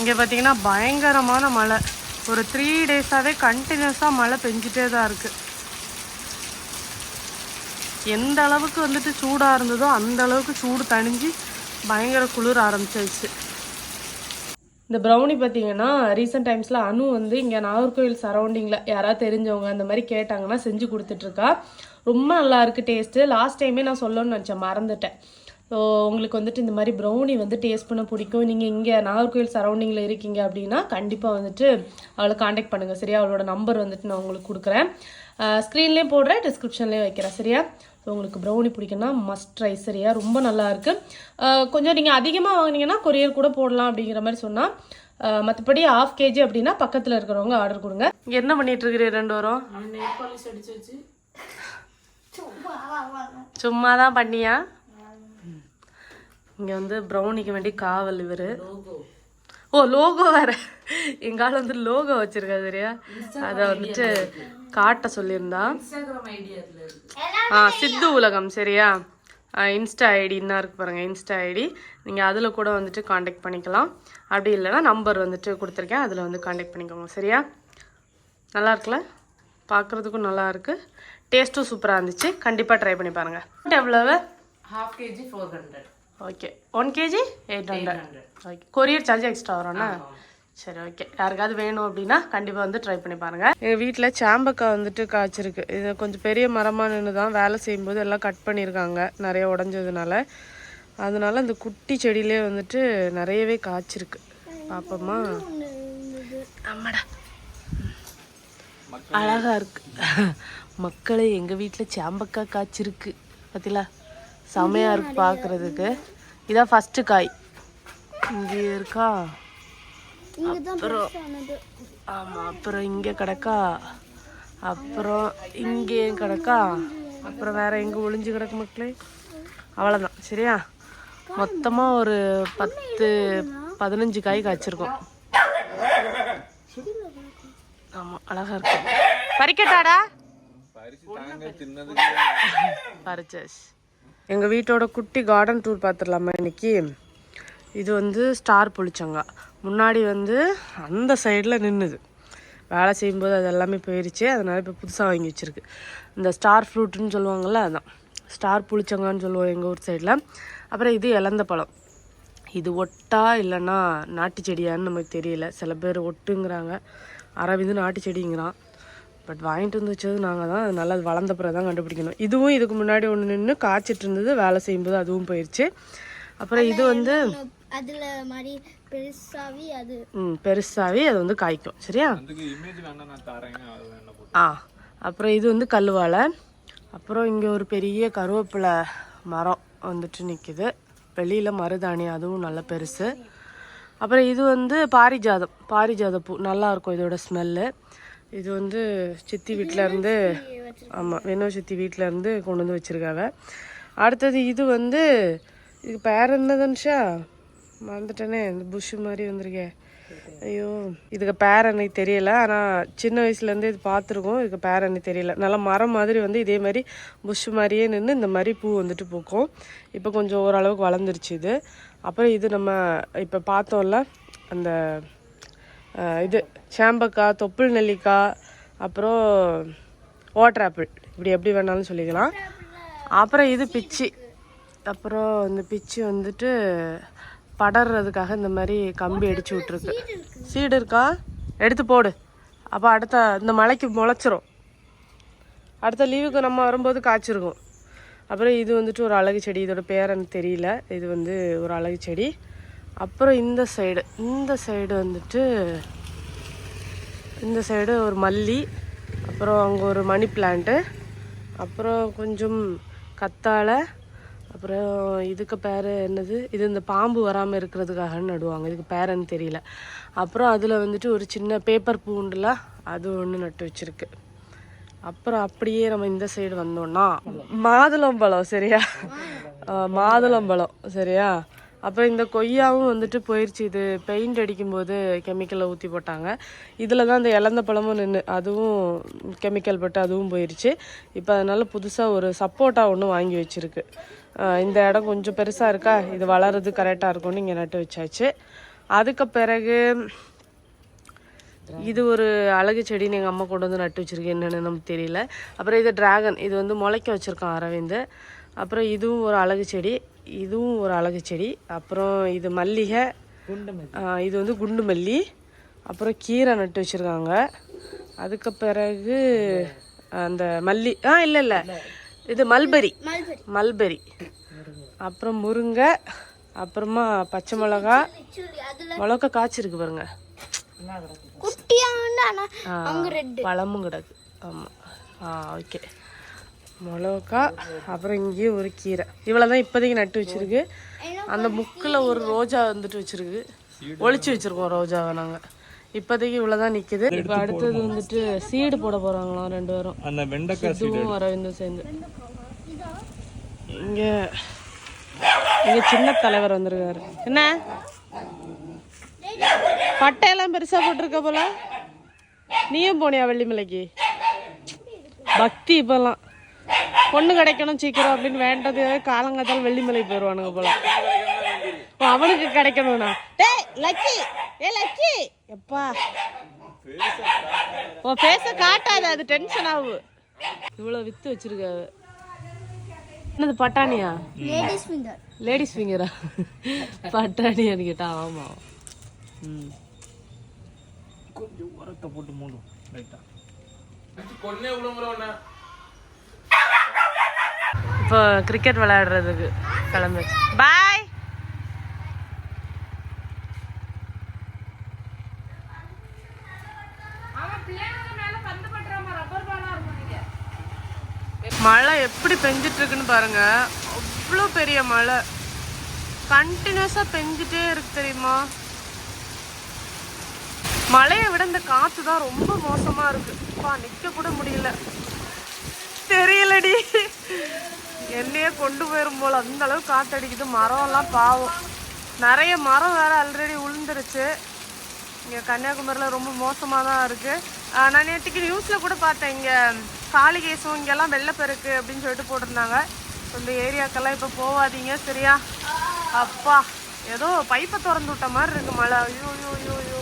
இங்கே பார்த்தீங்கன்னா பயங்கரமான மழை. ஒரு த்ரீ டேஸாகவே கண்டினியூஸாக மழை பெஞ்சிட்டே தான் இருக்குது எந்த அளவுக்கு வந்துட்டு சூடாக இருந்ததோ அந்த அளவுக்கு சூடு தணிஞ்சு பயங்கர குளிர் ஆரம்பிச்சிருச்சு. இந்த ப்ரௌனி பார்த்தீங்கன்னா ரீசெண்ட் டைம்ஸில் அணு வந்து இங்கே நாகர்கோவில் சரௌண்டிங்கில் யாராவது தெரிஞ்சவங்க அந்த மாதிரி கேட்டாங்கன்னா செஞ்சு கொடுத்துட்ருக்கா ரொம்ப நல்லா இருக்குது டேஸ்ட்டு லாஸ்ட் டைமே நான் சொல்லணும்னு நினச்சேன் மறந்துட்டேன். ஸோ உங்களுக்கு வந்துட்டு இந்த மாதிரி ப்ரௌனி வந்து டேஸ்ட் பண்ண பிடிக்கும். நீங்கள் இங்கே நாகர்கோவில் சரௌண்டிங்கில் இருக்கீங்க அப்படின்னா கண்டிப்பாக வந்துட்டு அவளை காண்டாக்ட் பண்ணுங்கள் சரியா? அவளோட நம்பர் வந்துட்டு நான் உங்களுக்கு கொடுக்குறேன். ஸ்க்ரீன்லேயும் போடுறேன் டிஸ்கிரிப்ஷன்லேயும் வைக்கிறேன் சரியா? ஸோ உங்களுக்கு ப்ரௌனி பிடிக்குன்னா மஸ்ட் ட்ரை சரியா? ரொம்ப நல்லா இருக்கு. அஹ் கொஞ்சம் நீங்கள் அதிகமாக வாங்குனீங்கன்னா கொரியர் கூட போடலாம் அப்படிங்கிற மாதிரி சொன்னால் மற்றபடி ஆஃப் கேஜி அப்படின்னா பக்கத்தில் இருக்கிறவங்க ஆர்டர் கொடுங்க. இங்கே என்ன பண்ணிட்டு இருக்கிறீங்க ரெண்டு வரும் சும்மா தான் பண்ணியா? இங்கே வந்து ப்ரௌனிக்கு வேண்டி காவல் இவர். ஓ லோகோ வேற. எங்க ஆள் வந்து லோகோ வச்சிருக்கா சரியா அதை வந்துட்டு காட்ட சொல்லியிருந்தான் ஆ சித்து உலகம் சரியா? இன்ஸ்டா ஐடின்னு இருக்கு பாருங்க. இன்ஸ்டா ஐடி நீங்கள் அதில் கூட வந்துட்டு காண்டாக்ட் பண்ணிக்கலாம். அப்படி இல்லைன்னா நம்பர் வந்துட்டு கொடுத்துருக்கேன். அதில் வந்து காண்டாக்ட் பண்ணிக்கோங்க சரியா? நல்லா இருக்குல்ல? பார்க்குறதுக்கும் நல்லா இருக்கு. டேஸ்ட்டும் சூப்பராக இருந்துச்சு. கண்டிப்பாக ட்ரை பண்ணி பாருங்க. எவ்வளவு half KG four hundred okay one KG eight hundred okay courier charge extra வரும்ண்ணா சரி ஓகே யாருக்காவது வேணும் அப்படின்னா கண்டிப்பாக வந்து ட்ரை பண்ணி பாருங்க. எங்கள் வீட்டில் சாம்பக்காய் வந்துட்டு காய்ச்சிருக்கு. இது கொஞ்சம் பெரிய மரமாக நின்று தான் வேலை செய்யும்போது எல்லாம் கட் பண்ணியிருக்காங்க நிறைய உடஞ்சதுனால. அதனால இந்த குட்டி செடியிலே வந்துட்டு நிறையவே காய்ச்சிருக்கு. பாப்போமா? ஆமாடா அழகா இருக்கு. மக்களே எங்கள் வீட்டில் சாம்பக்காய் காய்ச்சிருக்கு. பார்த்தீங்களா செமையா இருக்கு பார்க்குறதுக்கு இதான் ஃபஸ்ட்டு காய். இங்கே இருக்கா? அப்புறம் ஆமாம் அப்புறம் இங்கே கிடக்கா? அப்புறம் இங்கேயும் கிடக்கா? அப்புறம் வேற எங்கே ஒளிஞ்சு கிடக்கு மக்களே? அவ்வளோதான் சரியா? மொத்தமாக ஒரு பத்து பதினஞ்சு காய் காய்ச்சிருக்கோம். ஆமாம் அழகா இருக்கு. பறிக்கட்டாடா? பறிச்சாச்சு. எங்கள் வீட்டோட குட்டி கார்டன் டூர் பார்த்துடலாமா இன்னைக்கு? இது வந்து ஸ்டார் புளிச்சங்கா. முன்னாடி வந்து அந்த சைடில் நின்றுது வேலை செய்யும்போது அது எல்லாமே போயிடுச்சு அதனால் இப்போ புதுசாக வாங்கி வச்சிருக்கு. இந்த ஸ்டார் ஃப்ரூட்டுன்னு சொல்லுவாங்கள்ல அதுதான் ஸ்டார் புளிச்சங்கான்னு சொல்லுவோம் எங்கள் ஊர் சைடில் அப்புறம் இது இலந்த பழம். இது ஒட்டா இல்லைன்னா நாட்டு செடியான்னு நமக்கு தெரியல. சில பேர் ஒட்டுங்கிறாங்க. அரவிந்து நாட்டு செடிங்கிறான். பட் வாங்கிட்டு வந்து வச்சது நாங்கள் தான். அது நல்லா வளர்ந்த பிறகு தான் கண்டுபிடிக்கணும். இதுவும் இதுக்கு முன்னாடி ஒன்று நின்று காய்ச்சிட்டு இருந்தது வேலை செய்யும்போது அதுவும் போயிடுச்சு அப்புறம் இது வந்து அதுல மாதிரி பெருசாவி அது ம் பெருசாகவே அது வந்து காய்க்கும். சரியா? ஆ அப்புறம் இது வந்து கல்லுவாழை. அப்புறம் இங்கே ஒரு பெரிய கருவேப்பிலை மரம் வந்துட்டு நிற்கிது வெளியில் மருதாணி அதுவும் நல்ல பெருசு. அப்புறம் இது வந்து பாரிஜாதம். பாரிஜாத பூ நல்லா இருக்கும் இதோட ஸ்மெல்லு இது வந்து சித்தி வீட்டிலேருந்து ஆமாம் வினோ சித்தி வீட்டில் இருந்து கொண்டு வந்து வச்சுருக்காங்க அடுத்தது இது வந்து இது பேர் என்னதுன்ஷா மறந்துட்டேனே இந்த புஷ்ஷு மாதிரி வந்திருக்கே. ஐயோ இதுக்கு பேர் அன்னைக்கு தெரியல ஆனால் சின்ன வயசுலேருந்து இது பார்த்துருக்கோம் இதுக்கு பேர் அன்னைக்கு தெரியல. நல்லா மரம் மாதிரி வந்து இதே மாதிரி புஷ் மாதிரியே நின்று இந்த மாதிரி பூ வந்துட்டு பூக்கும். இப்போ கொஞ்சம் ஓரளவுக்கு வளர்ந்துருச்சு இது. அப்புறம் இது நம்ம இப்போ பார்த்தோம்ல அந்த இது சேம்பக்காய் தொப்புள் நெல்லிக்காய் அப்புறம் வாட்டர் ஆப்பிள் இப்படி எப்படி வேணாலும் சொல்லிக்கலாம். அப்புறம் இது பிச்சி. அப்புறம் இந்த பிச்சி வந்துட்டு படர்றதுக்காக இந்த மாதிரி கம்பி அடிச்சு விட்ருக்கு சீடு இருக்கா? எடுத்து போடு. அப்போ அடுத்த இந்த மலைக்கு முளைச்சிரும். அடுத்த லீவுக்கு நம்ம வரும்போது காய்ச்சிருக்கும். அப்புறம் இது வந்துட்டு ஒரு அழகு செடி. இதோட பேர் எனக்கு தெரியல. இது வந்து ஒரு அழகு செடி. அப்புறம் இந்த சைடு இந்த சைடு வந்துட்டு இந்த சைடு ஒரு மல்லி அப்புறம் அங்கே ஒரு மணி பிளான்ட்டு அப்புறம் கொஞ்சம் கத்தாழை அப்புறம் இதுக்கு பேர் என்னது? இது இந்த பாம்பு வராமல் இருக்கிறதுக்காக நடுவாங்க. இதுக்கு பேர் தெரியல. அப்புறம் அதில் வந்துட்டு ஒரு சின்ன பேப்பர் பூண்டுலாம் அது ஒன்று நட்டு வச்சிருக்கு. அப்புறம் அப்படியே நம்ம இந்த சைடு வந்தோம்னா மாதுளம்பழம் சரியா? மாதுளம்பழம் சரியா? அப்புறம் இந்த கொய்யாவும் வந்துட்டு போயிடுச்சு இது பெயிண்ட் அடிக்கும்போது கெமிக்கலை ஊற்றி போட்டாங்க. இதில் தான் இந்த இழந்த பழமும் நின்று அதுவும் கெமிக்கல் பட்டு அதுவும் போயிடுச்சு இப்போ அதனால் புதுசாக ஒரு சப்போட்டா ஒன்று வாங்கி வச்சிருக்கு. இந்த இடம் கொஞ்சம் பெருசாக இருக்கா? இது வளருது கரெக்டாக இருக்கும்னு இங்கே நட்டு வச்சாச்சு. அதுக்கு பிறகு இது ஒரு அழகு செடின்னு எங்கள் அம்மா கொண்டு வந்து நட்டு வச்சிருக்கு. என்னென்னு நமக்கு தெரியல. அப்புறம் இது டிராகன் இது வந்து முளைக்க வச்சுருக்கோம் அரவிந்த். அப்புறம் இதுவும் ஒரு அழகு செடி. இதுவும் ஒரு அழகு செடி. அப்புறம் இது மல்லிகை. ஆ, இது வந்து குண்டு மல்லி. அப்புறம் கீரை நட்டு வச்சுருக்காங்க. அதுக்கு பிறகு அந்த மல்லி ஆ இல்லை இல்லை. இது மல்பெரி. மல்பெரி. மல்பெரி அப்புறம் முருங்கை. அப்புறமா பச்சை மிளகா. மிளகா காய்ச்சிருக்கு பாருங்க. பழமும் கிடக்கு. ஆமாம் ஆ ஓகே. மிளகா அப்புறம் இங்கேயும் ஒரு கீரை. இவ்வளோ தான் இப்போதைக்கு நட்டு வச்சிருக்கு. அந்த முக்கில் ஒரு ரோஜா வந்துட்டு வச்சிருக்கு. ஒளிச்சு வச்சிருக்கோம் ரோஜாவை நாங்கள் இப்போதைக்கு இவ்வளோ தான் நிற்குது இப்போ அடுத்தது வந்துட்டு சீடு போட போகிறாங்களாம் ரெண்டு பேரும். அந்த வெண்டைக்காய் இதுவும் அரவிந்தும் சேர்ந்து. இங்கே இங்கே சின்ன தலைவர் வந்திருக்காரு. என்ன? பட்டையெல்லாம் பெருசா போட்டிருக்க போல. நீயும் போனியா வெள்ளிமலைக்கு? பக்தி இப்பெல்லாம். பொண்ணு கிடைக்கணும் சீக்கிரம் அப்படின்னு வேண்டது காலங்காத்தால வெள்ளிமலை போயிடுவானுங்க போல. ஓ, அவனுக்கு கிடைக்கணும்னா. டேய் லக்கி. ஏ லக்கி. எப்பா. உன் ஃபேஸை காட்டாத அது டென்ஷன் ஆகு இவ்வளோ வித்து வச்சிருக்காரு என்னது பட்டாணியா? லேடிஸ் ஃபிங்கர் லேடிஸ் ஃபிங்கரா பட்டாணியான்னு கேட்டா ஆமா. ம். கொஞ்சம் உரத்தை போட்டு மூடும் ரைட்டா இப்போ கிரிக்கெட் விளையாடுறதுக்கு கிளம்பி பாய் மழை எப்படி பெஞ்சிட்டு இருக்குன்னு பாருங்க. அவ்வளோ பெரிய மழை. கண்டினியூஸாக பெஞ்சிட்டே இருக்கு தெரியுமா? மழையை விட இந்த காற்று தான் ரொம்ப மோசமாக இருக்கு. அப்பா நிற்க கூட முடியல. தெரியலடி. வெளியே கொண்டு போயிடும் போல. அந்த அளவு மரம் மரம்லாம் பாவம். நிறைய மரம் வேற ஆல்ரெடி உளுந்துருச்சு. இங்கே கன்னியாகுமரியில் ரொம்ப மோசமாக தான் இருக்குது நான் நேற்றுக்கு நியூஸில் கூட பார்த்தேன். இங்கே காளிகேசம் இங்கெல்லாம் வெள்ளப்பெருக்கு அப்படின்னு சொல்லிட்டு போட்டிருந்தாங்க. இந்த ஏரியாக்கெல்லாம் இப்போ போகாதீங்க சரியா? அப்பா ஏதோ பைப்பை திறந்து விட்ட மாதிரி இருக்கு மழை. ஐயோ ஐயோ ஐயோ.